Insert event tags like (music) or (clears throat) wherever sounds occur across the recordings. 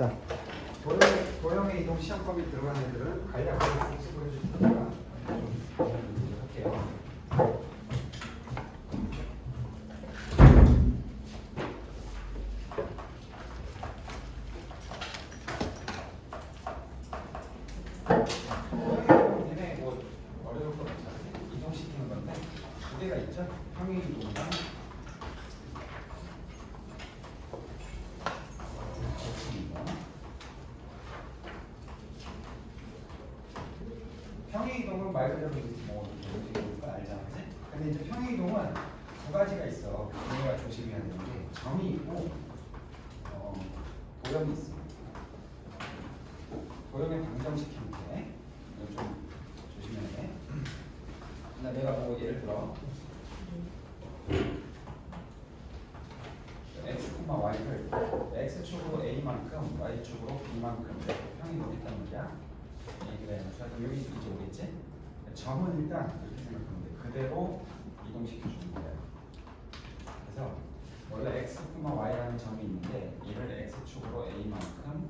자, 도형, 도형의 이동 시험법이 들어간 애들은 간략하게 복습을 해주니까 좀 할게요. 도형의 뭐 어려울 것 없잖아요. 이동시키는 건데 두 개가 있죠. 평행 이동이랑 거치는 거. 평행 이동은 말 그대로 이제 뭐거 알잖아, 그지? 근데 이제 평행 이동은 두 가지가 있어. 우리가 조심해야 되는 게 점이 있고 어, 도형이 있습니다. 도형의 방정시키는 게 좀 조심해야 돼. 나 내가 뭐 예를 들어 x, y를 x축으로 a만큼 y축으로 b만큼 이렇게 평행 이동했단 말이야. 얘기가 해서 여기 이제 오겠지? 일단 이렇게 생각하면 돼. 그대로 이동시켜 주는 거예요. 그래서 원래 x, y라는 점이 있는데 이를 x축으로 a만큼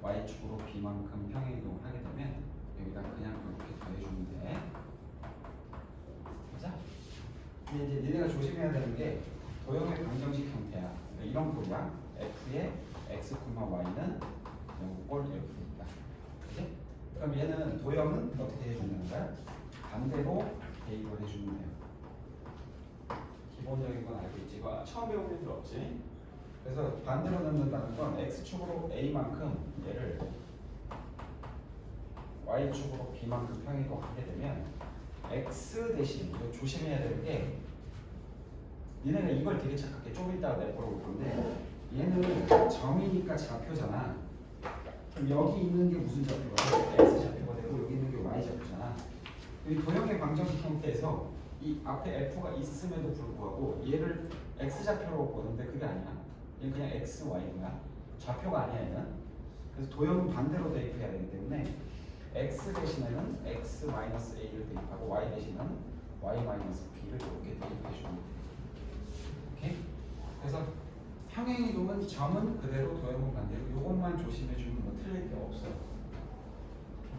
y축으로 b만큼 평행 이동을 하게 되면 여기다 그냥 이렇게 더해주면 돼. 맞아? 근데 이제 니네가 조심해야 되는 게 도형의 방정식 형태야. 그러니까 이런 꼴이야. f의 x, y는 0꼴 f이다. 그지? 그럼 얘는 도형은 어떻게 해주는 거야? 반대로 대입을 해주면 돼요. 기본적인 건 알고 있지. 이거 처음 배운 애들 없지? 그래서 반대로 넣는다는 건 x축으로 a만큼 얘를 y축으로 b만큼 평이동 하게 되면 x 대신 이거 조심해야 되는 게 니네가 이걸 되게 착각해. 좀 이따가 내가 물어볼 건데 얘는 점이니까 좌표잖아. 그럼 여기 있는 게 무슨 좌표가 돼? x 좌표가 되고 여기 있는 게 y 좌표잖아. 이 도형의 방정식 형태에서 이 앞에 f가 있음에도 불구하고 얘를 x 좌표로 보는데 그게 아니야. 얘 그냥 x, y야. 좌표가 아니야 얘는. 그래서 도형은 반대로 대입해야 되기 때문에 x 대신에는 x a를 대입하고 y 대신은 y b를 이렇게 대입해 주면 돼. 오케이? 그래서 평행 이동은 점은 그대로 도형은 반대로 이것만 조심해 주면 뭐 틀릴 게 없어.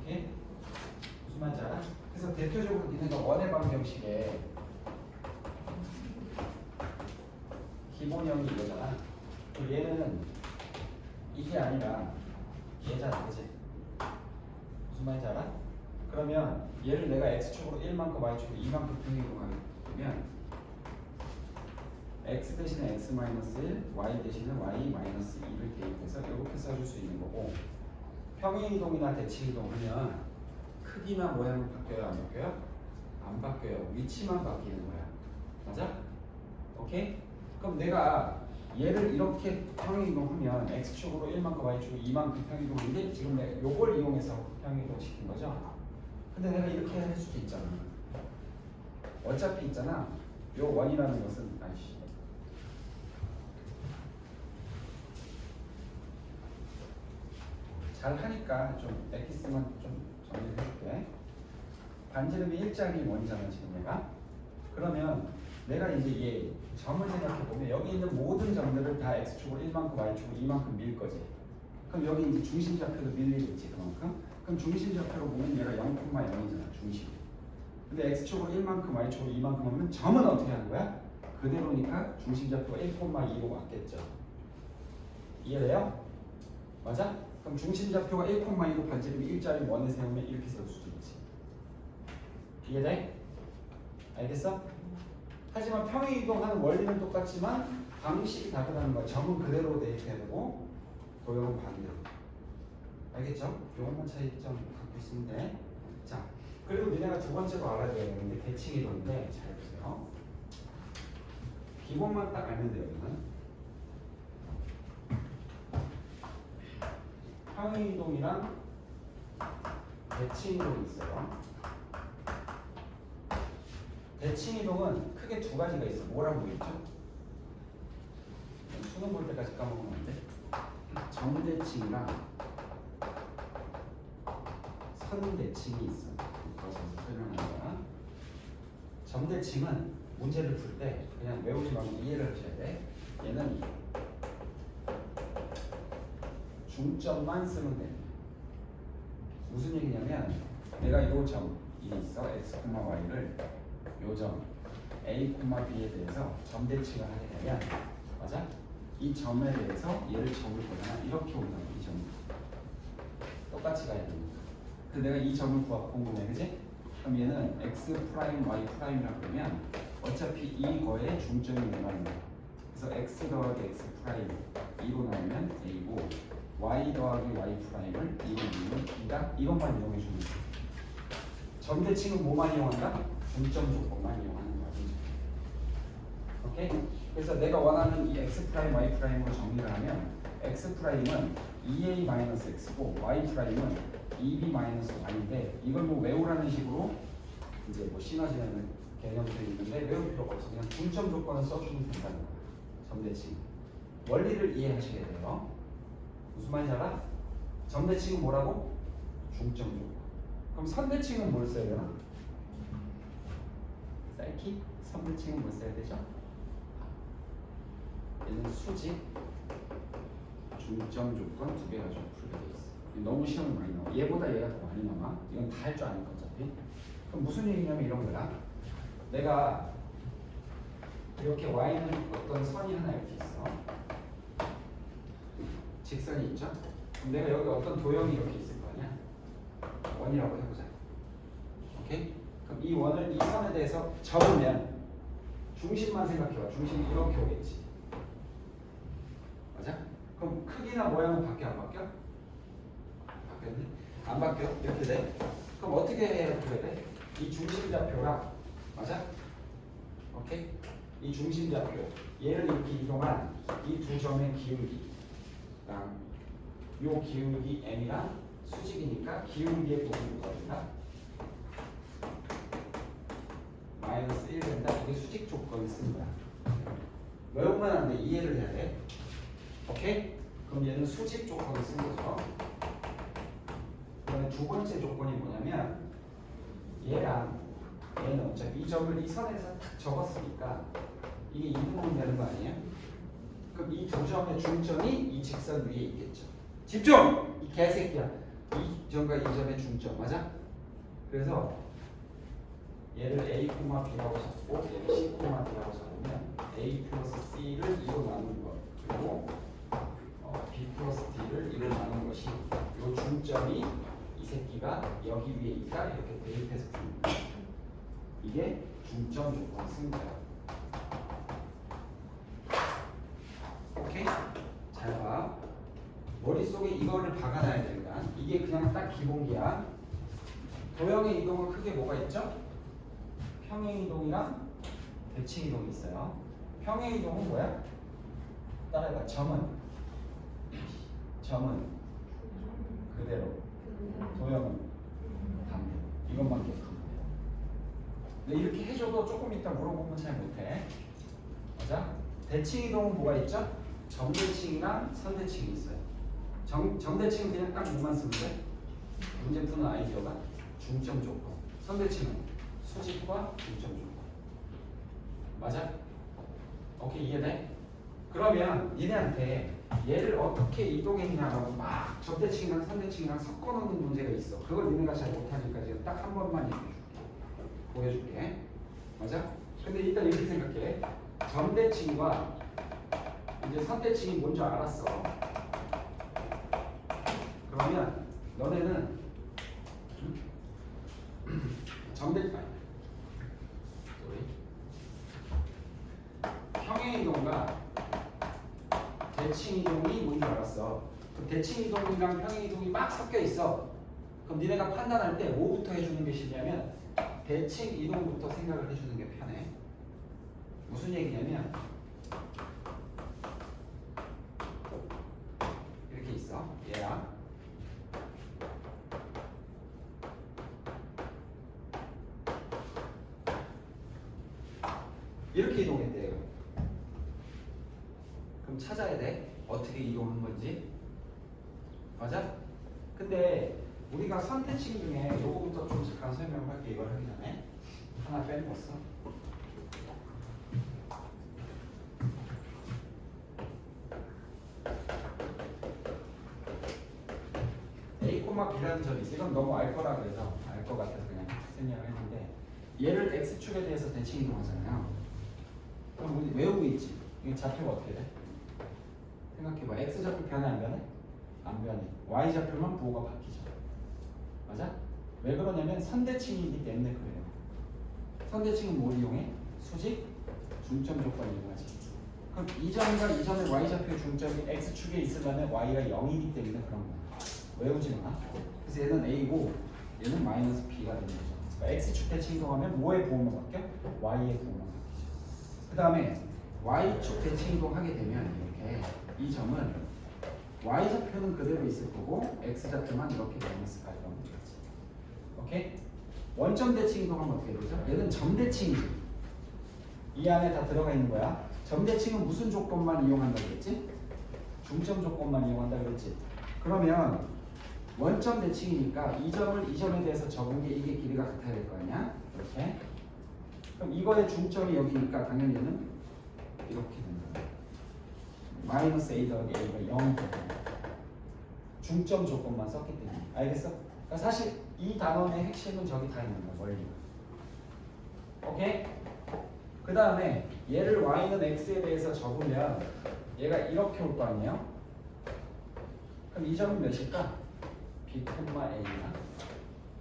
오케이? 무슨 말인지 알아? 그래서 대표적으로 니네가 원의 방정식에 기본형이 이거잖아. 그리고 얘는 이게 아니라 얘잖아, 그지? 무슨 말인지 알아? 그러면 얘를 내가 x축으로 1만큼 y축으로 2만큼 평행이동하게 되면 x 대신에 x 마이너스 1, y 대신에 y 마이너스 2를 대입해서 이렇게 써줄 수 있는 거고 평행이동이나 대칭이동 하면 크기나 모양은 바뀌어요, 안 바뀌어요? 안 바뀌어요. 위치만 바뀌는 거야. 맞아? 오케이? 그럼 내가 얘를 이렇게 평행이동하면 x축으로 1만큼 y축으로 2만큼 평행이동인데 지금 내가 요걸 이용해서 평행이동 시킨 거죠? 근데 내가 이렇게 할 수도 있잖아. 어차피 있잖아. 요 원이라는 것은 아이씨. 잘 하니까 좀 엑기스만 좀 정리를 해줄게. 반지름이 일자리 원이잖아 지금 내가. 그러면 내가 이제 얘 점을 생각해 보면 여기 있는 모든 점들을 다 x축으로 1만큼 y축으로 2만큼 밀 거지. 그럼 여기 이제 중심 좌표도 밀리겠지 그만큼. 그럼 중심 좌표로 보면 얘가 0,0이잖아 중심. 근데 x축으로 1만큼 y축으로 2만큼 하면 점은 어떻게 하는 거야? 그대로니까 중심 좌표가 1,2로 맞겠죠. 이해돼요? 맞아? 그럼 중심 좌표가 1,2로 반지름이 일자리 원에 세우면 이렇게 세울 수도 있지. 이해돼? 알겠어? 하지만 평행 이동하는 원리는 똑같지만 방식이 다르다는 거야. 점은 그대로 대입해야 되고 도형은 반대로. 알겠죠? 요것만 차이점 갖고 있으면 돼. 자, 그리고 니네가 두 번째로 알아야 되는 게 대칭 이동인데 잘 보세요. 기본만 딱 알면 돼요. 여기는. 평행 이동이랑 대칭 이동이 있어요. 대칭 이동은 크게 두 가지가 있어. 뭐라고 있죠? 수능 볼 때까지 돼. 정대칭이랑 선대칭이 있어. 그래서 거야. 정대칭은 문제를 풀 때 그냥 외우지 말고 이해를 하셔야 돼. 얘는 중점만 쓰면 돼. 무슨 얘기냐면 내가 요 점 이 있어 x, y를 요 점 a, b에 대해서 점 대칭을 하게 되면 맞아? 이 점에 대해서 얘를 점을 보잖아 이렇게 온다고 이 점. 똑같이 가야 됩니다. 근데 내가 이 점을 구하 궁금해, 그지? 그럼 얘는 x 프라임, y 프라임이라고 그러면 어차피 이거에 중점이 거야. 그래서 x 더하기 x 프라임 2로 나오면 a고 y 더하기 y 프라임을 2로 나오면 b다. 이것만 이용해 주는 거야. 점대칭은 뭐만 이용한다? 중점 조건만 이용하는 거야. 오케이? 그래서 내가 원하는 이 x 프라임, y 프라임으로 정리를 하면 x 프라임은 2a 마이너스 x고 y 프라임은 2b 마이너스 y인데 이걸 뭐 외우라는 식으로 이제 뭐 시너지라는 개념도 있는데 외울 필요가 없어. 그냥 중점 조건을 써주면 된다는 거야. 점대칭. 원리를 이해하셔야 돼요. 무슨 말인지 알아? 점대칭은 뭐라고? 중점 조건. 그럼 선대칭은 뭘 써야 되나? 사이키? 선대칭은 뭘 써야 되죠? 얘는 수직 중점 조건 두 개 가지고 풀게 돼 있어. 너무 시험이 많이 나와. 얘보다 얘가 더 많이 나와. 이건 다 할 줄 아니까 어차피. 그럼 무슨 얘기냐면 이런 거야. 내가 이렇게 y는 어떤 선이 하나 이렇게 있어. 직선이 있죠? 그럼 내가 여기 어떤 도형이 이렇게 있을 거 아니야? 원이라고 해보자. 오케이? 그럼 이 원을 이 선에 대해서 접으면 중심만 생각해봐. 중심이 이렇게 오겠지. 맞아? 그럼 크기나 모양은 바뀌어 안 바뀌어? 바뀌었네? 안 바뀌어? 이렇게 돼? 그럼 어떻게 해야 돼? 이 중심 좌표가 맞아? 오케이? 이 중심 좌표 얘를 이렇게 이동한 이 두 점의 기울기 랑 요 기울기 m이랑 수직이니까 기울기의 부분이 뭐가 마이너스 1 된다. 이게 수직 조건을 쓴 거야. 외우면 안 돼. 이해를 해야 돼. 오케이? 그럼 얘는 수직 조건을 쓴 거죠. 그다음에 두 번째 조건이 뭐냐면 얘랑 얘는 어차피 이 점을 이 선에서 탁 접었으니까 이게 이등분 되는 거 아니에요? 그럼 이 두 점의 중점이 이 직선 위에 있겠죠. 집중! 이 개새끼야. 이 점과 이 점의 중점 맞아? 그래서 얘를 a, b라고 잡고 얘를 c, b라고 잡으면 a 플러스 c를 2로 나누는 것 그리고 어, b 플러스 d를 2로 나누는 것이 이 중점이 이 새끼가 여기 위에 있다 이렇게 대입해서 주는 거야. 이게 중점 조건. 오케이? 잘 봐. 머릿속에 이거를 박아놔야 된다. 이게 그냥 딱 기본기야. 도형의 이동은 크게 뭐가 있죠? 평행 이동이랑 대칭 이동이 있어요. 평행 이동은 뭐야? 따라해봐. 점은 점은 그대로. 도형은 반대. 이것만 기억하면 돼요. 근데 이렇게 해줘도 조금 이따 물어보면 잘 못해. 맞아? 대칭 이동은 뭐가 있죠? 정대칭이랑 선대칭이 있어요. 정, 정대칭은 그냥 딱 쓰면 돼? 문제 푸는 아이디어가 중점 조건. 선대칭은 수직과 중점 조건. 맞아? 오케이 이해돼? 그러면 얘네한테 얘를 어떻게 이동했냐라고 막 접대칭이랑 선대칭이랑 섞어놓는 문제가 있어. 그걸 니네가 잘 못하니까 지금 딱 한 번만 얘기해줄게. 보여줄게. 맞아? 근데 일단 이렇게 생각해. 점대칭과 이제 선대칭이 뭔지 알았어. 그러면 너네는 점대 아니. (clears throat) 평행 이동과 대칭 이동이 뭔 줄 알았어. 그 대칭 이동이랑 평행 이동이 막 섞여 있어. 그럼 니네가 판단할 때 뭐부터 해주는 게 쉽냐면 대칭 이동부터 생각을 해주는 게 편해. 무슨 얘기냐면 이렇게 있어. 얘랑 이렇게 이동했대요. 그럼 찾아야 돼. 어떻게 이동한 건지. 맞아? 근데 우리가 선택칭 중에 요거부터 좀 잠깐 설명할게. 이걸 하기 전에 하나 빼먹었어. B라는 점이 있어. 이건 너무 알 거라 그래서 알 것 같아서 그냥 설명을 했는데 얘를 X축에 대해서 대칭 이동하잖아요. 그럼 우리 외우고 있지. 이게 좌표가 어떻게 돼? 생각해봐. X 좌표 변해 안 변해? 안 변해. Y 좌표만 부호가 바뀌죠. 맞아? 왜 그러냐면 선대칭이기 때문에 그래요. 선대칭은 뭘 이용해? 수직 중점 조건 이용하지. 그럼 이 점과 이 점의 y 좌표의 중점이 x 축에 있으려면 y가 0이기 때문에 그런 거야. 외우지 마. 그래서 얘는 a고 얘는 마이너스 b가 되는 거죠. 그러니까 x 축 대칭 이동하면 뭐의 부호만 바뀌어? y의 부호만 바뀌죠. 그 다음에 y 축 대칭 이동하게 되면 이렇게 이 점은 y 좌표는 그대로 있을 거고 x 좌표만 이렇게 마이너스가 이런 거지. 오케이? 원점 대칭 이동하면 어떻게 되죠? 얘는 점 대칭이지. 이 안에 다 들어가 있는 거야. 점 대칭은 무슨 조건만 이용한다 그랬지? 중점 조건만 이용한다 그랬지. 그러면 원점 대칭이니까 이 점을 이 점에 대해서 적은 게 이게 길이가 같아야 될 거 아니야? 이렇게. 그럼 이거의 중점이 여기니까 당연히 얘는 이렇게 된다. 마이너스 a 더하기 a가 0이 되거든. 중점 조건만 썼기 때문에. 알겠어? 그러니까 사실 이 단원의 핵심은 저기 다 있는 거야, 원리가. 오케이? 그 다음에 얘를 y는 x에 대해서 적으면 얘가 이렇게 올 거 아니에요? 그럼 이 점은 몇일까? b, a나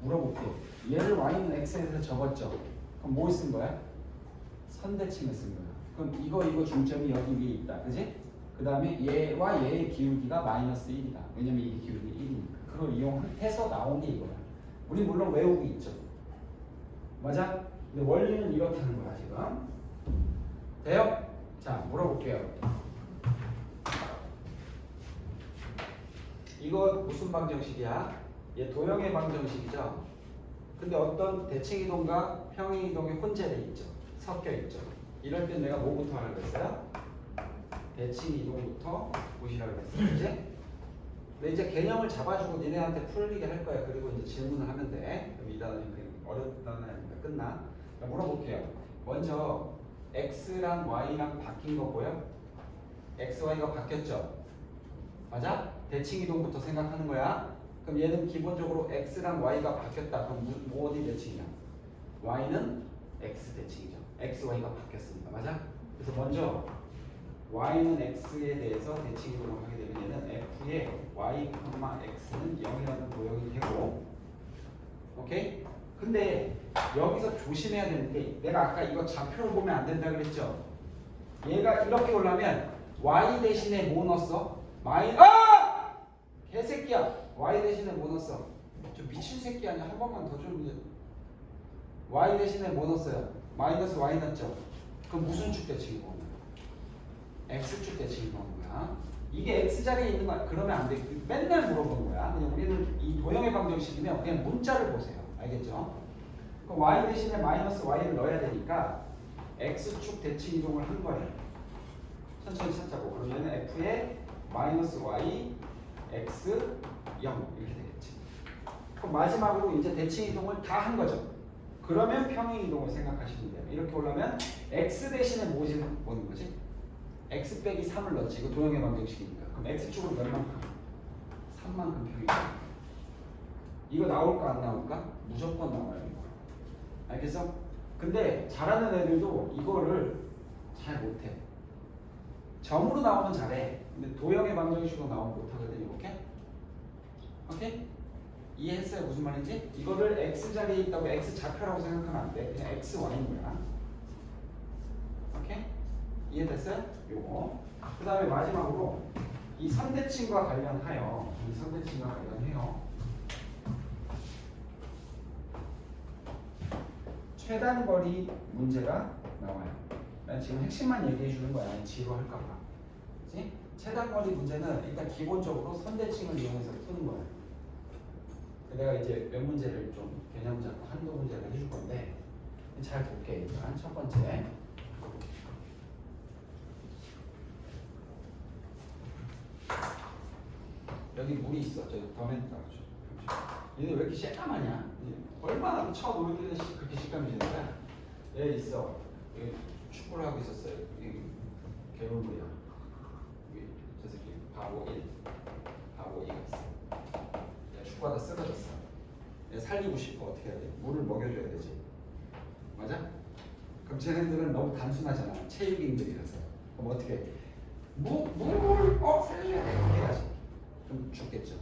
물어볼게요. 얘를 y는 x에 대해서 적었죠? 그럼 뭐 쓴 거야? 선대칭을 쓴 거야. 그럼 이거 이거 중점이 여기 위에 있다. 그지? 그 다음에 얘와 얘의 기울기가 마이너스 1이다. 왜냐면 이게 기울기 1이니까. 그걸 이용해서 나온 게 이거야. 우리 물론 외우고 있죠. 맞아? 근데 원리는 이렇다는 거야 지금. 돼요? 자 물어볼게요. 이거 무슨 방정식이야? 얘 도형의 방정식이죠. 근데 어떤 대칭 이동과 평행 이동이 혼재돼 있죠. 섞여 있죠. 이럴 때 내가 뭐부터 하라고 했어요? 대칭 이동부터 보시라고 했어요. 이제? 근데 이제 개념을 잡아주고 니네한테 풀리게 할 거야. 그리고 이제 질문을 하면 돼. 그럼 이 그냥 어렵다는. 끝나. 자, 물어볼게요. 먼저 x랑 y랑 바뀐 거 보여? x, y가 바뀌었죠? 맞아? 대칭 이동부터 생각하는 거야. 그럼 얘는 기본적으로 x랑 y가 바뀌었다. 그럼 무, 뭐 어디 대칭이야? y는 x 대칭이죠. x, y가 바뀌었습니다. 맞아? 그래서 먼저 y는 x에 대해서 대칭 이동을 하게 되면 얘는 f의 y, x는 0이라는 도형이 되고 오케이? 근데 여기서 조심해야 되는 게 내가 아까 이거 좌표로 보면 안 된다 그랬죠? 얘가 이렇게 오려면 y 대신에 뭐 넣었어? 마이 아! 개새끼야. y 대신에 뭐 넣었어? 저 미친 새끼 아니야? 한 번만 더 좀. y 대신에 뭐 넣었어요? 마이너스 y 넣었죠? 그럼 무슨 축 대칭이고? X축 대칭이고 거야. 이게 x 자리에 있는 거야. 그러면 안 돼. 맨날 물어보는 거야. 그냥 우리는 이 도형의 방정식이면 그냥 문자를 보세요. 알겠죠? 그럼 y 대신에 마이너스 y를 넣어야 되니까 x축 대칭 이동을 한 거예요. 천천히 찾자고. 그러면 f의 마이너스 y, x, 0 이렇게 되겠지. 그럼 마지막으로 이제 대칭 이동을 다 한 거죠. 그러면 평행 이동을 생각하시면 돼요. 이렇게 오려면 x 대신에 뭐지 뭐는 거지? X 빼기 3을 넣지. 이거 도형의 방정식이니까. 그럼 x축으로 몇만큼? 3만큼 평행. 이거 나올까 안 나올까? 무조건 나와요. 이거. 알겠어? 근데 잘하는 애들도 이거를 잘 못해. 점으로 나오면 잘해. 근데 도형의 방정식으로 나오면 못하거든. 이렇게. 오케이? 이해했어요? 무슨 말인지? 이거를 x 자리에 있다고 x 좌표라고 생각하면 안 돼. 그냥 x y인 거야. 이해됐어요? 요거. 그 다음에 마지막으로 이 선대칭과 관련하여 이 선대칭과 관련해요. 최단 거리 문제가 나와요. 난 지금 핵심만 얘기해 주는 거야. 지루할까 봐. 그치? 최단 거리 문제는 일단 기본적으로 선대칭을 이용해서 푸는 거야. 내가 이제 몇 문제를 좀 개념 잡고 한두 문제를 해줄 건데 잘 볼게 일단 첫 번째 물이 있어 저 더맨 따라줘 얘네 왜 이렇게 새까마냐 얼마나 쳐 놀기는 그렇게 식감이 지는 거야 얘 있어 여기 축구를 하고 있었어요 개울물이야 여기 저 새끼 바보 1 바보 2가 있어 내가 죽바다 쓰러졌어. 얘 살리고 싶어 어떻게 해야 돼? 물을 먹여줘야 되지. 맞아? 그럼 쟤네들은 너무 단순하잖아. 체육인들이라서. 그럼 어떻게? 해? 무, 물을 어 살려야 돼. 이렇게 해야지. 그럼 죽겠죠.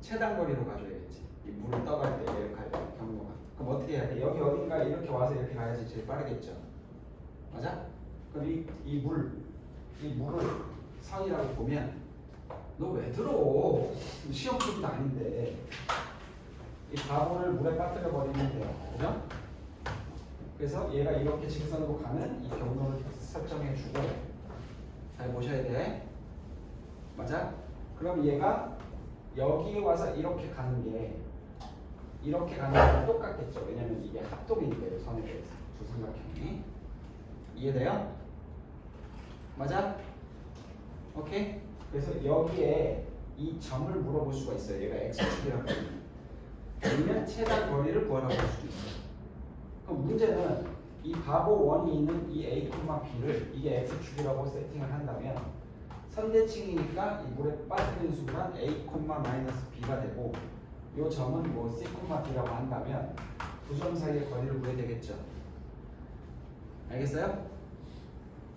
최단 거리로 가줘야겠지. 이 물을 떠갈 때 이렇게 할 경로가. 그럼 어떻게 해야 돼? 여기 어딘가 이렇게 와서 이렇게 가야지 제일 빠르겠죠. 맞아? 그럼 이, 이 물, 이 물을 선이라고 보면 너 왜 들어? 시험 풀도 아닌데 이 바보를 물에 빠뜨려 버리면 돼요. 그죠? 그래서 얘가 이렇게 직선으로 가는 이 경로를 설정해 주고 잘 보셔야 돼. 맞아? 그럼 얘가 여기에 와서 이렇게 가는 게 이렇게 가는 거랑 똑같겠죠. 왜냐면 이게 합동이니까요. 선에 대해서 두 삼각형이 이해돼요? 맞아? 오케이? 그래서 여기에 이 점을 물어볼 수가 있어요. 얘가 x축이라고 아니면 최단 거리를 구하라고 할 수도 있어요. 그럼 문제는 이 바보 원이 있는 이 a, b를 이게 x축이라고 세팅을 한다면 선대칭이니까 이 물에 빠지는 순간 a, b가 되고 이 점은 뭐 c, d라고 한다면 두 점 사이의 거리를 구해야 되겠죠. 알겠어요?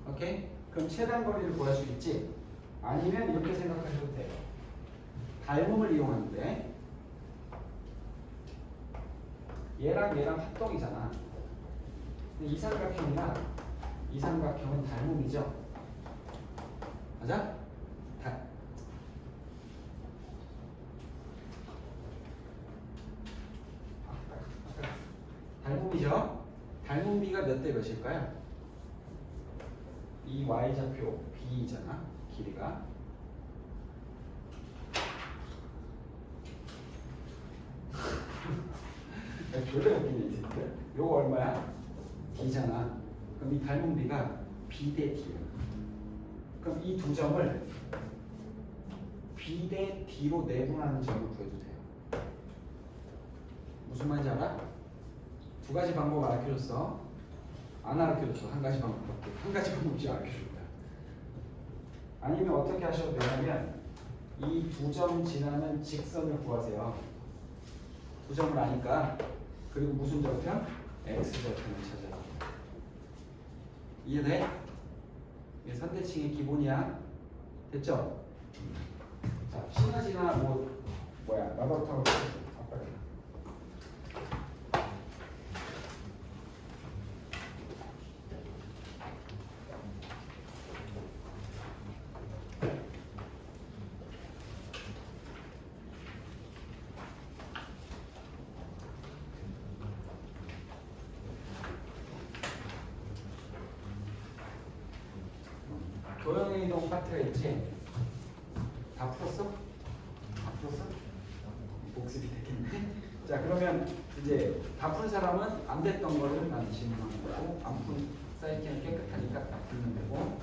오케이? 그럼 최단 거리를 구할 수 있지? 아니면 이렇게 생각하셔도 돼요. 닮음을 이용하는데 얘랑 얘랑 합동이잖아. 근데 이 삼각형이나 이 삼각형은 닮음이죠. 맞아? 다, 닮음이죠. 닮음 비가 몇 대 몇일까요? 이 y좌표 b잖아. 길이가 야, 졸라 웃기네 이 새끼야. 요거 얼마야? b잖아. 그럼 이 닮은 비가 b 대 d야. 그럼 이 두 점을 b 대 d로 내분하는 점을 구해도 돼요. 무슨 말인지 알아? 두 가지 방법 알려줬어. 안 알려줬어. 한 가지 방법밖에. 한 가지 방법씩 알려줄 거야. 아니면 어떻게 하셔도 되냐면 이 두 점 지나는 직선을 구하세요. 두 점을 아니까 그리고 무슨 좌표? x 좌표를 찾아요. 이해돼? 이게 선대칭의 기본이야. 됐죠? 자, 시너지나 뭐 뭐야 라보라토리 도형의 이동 파트가 있지? 다 풀었어? 다 풀었어? 복습이 됐겠네. 자 그러면 이제 다 푼 사람은 안 됐던 거를 난 질문하는 거고 안 푼 사이트는 깨끗하니까 다 풀면 되고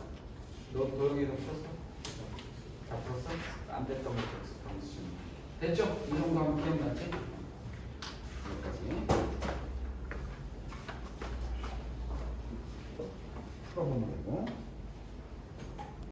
너 도형의 이동 풀었어? 다 풀었어? 안 됐던 거 복습하면서 질문. 됐죠? 이 정도 하면? 여기까지.